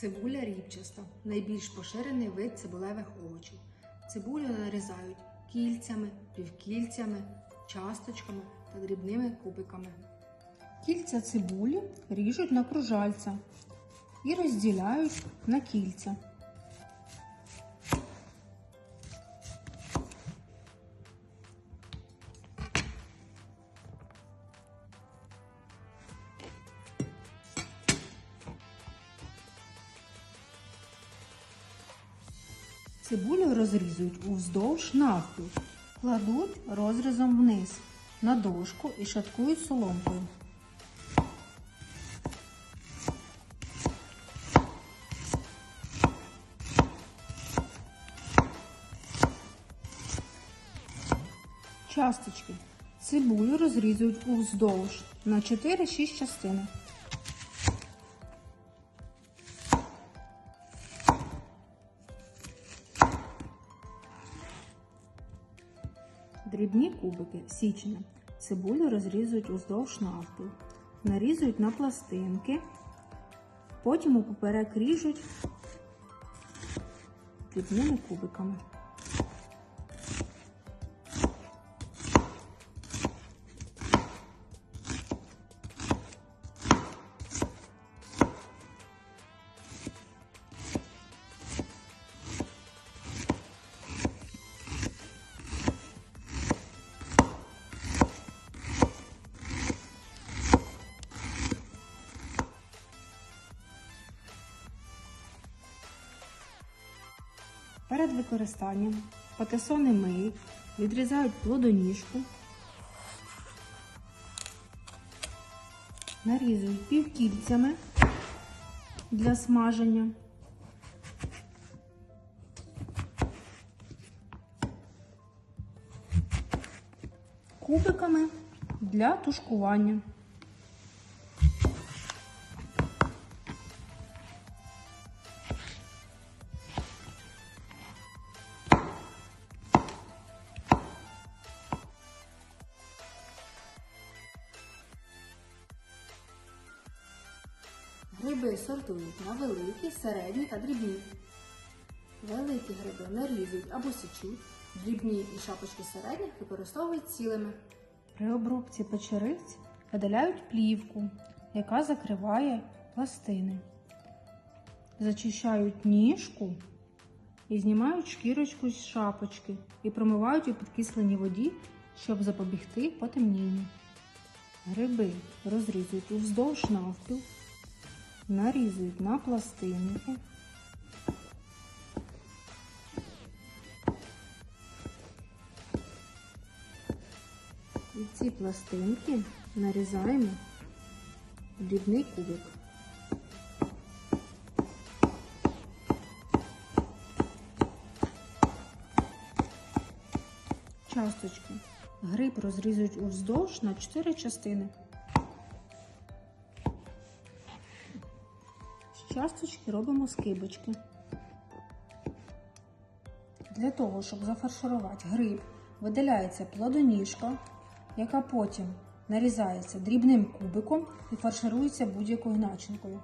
Цибуля рібчаста найбільш поширений вид цибулевих овочів. Цибулю нарізають кільцями, півкільцями, часточками та дрібними кубиками. Кільця цибулі ріжуть на кружальця і розділяють на кільця. Цибулю розрізують уздовж навпіл, кладуть розрізом вниз на дошку і шаткують соломкою. Часточки. Цибулю розрізують уздовж на 4-6 частин. Дрібні кубики січня. Цибулю розрізують уздовж навпіл. Нарізують на пластинки. Потім у поперек ріжуть дрібними кубиками. Перед використанням патисони миють, відрізають плодоніжку, нарізують півкільцями для смаження. Кубиками для тушкування. Гриби сортують на великі, середні та дрібні. Великі гриби нарізують або січуть, дрібні і шапочки середніх використовують цілими. При обробці печериць видаляють плівку, яка закриває пластини. Зачищають ніжку і знімають шкірочку з шапочки і промивають у підкисленій воді, щоб запобігти потемнінню. Гриби розрізують уздовж навпіл, нарізують на пластинки. І ці пластинки нарізаємо в дрібний кубик. Часточки. Гриб розрізують уздовж на 4 частини. Часточки робимо скибочки. Для того, щоб зафарширувати гриб, видаляється плодоніжка, яка потім нарізається дрібним кубиком і фарширується будь-якою начинкою.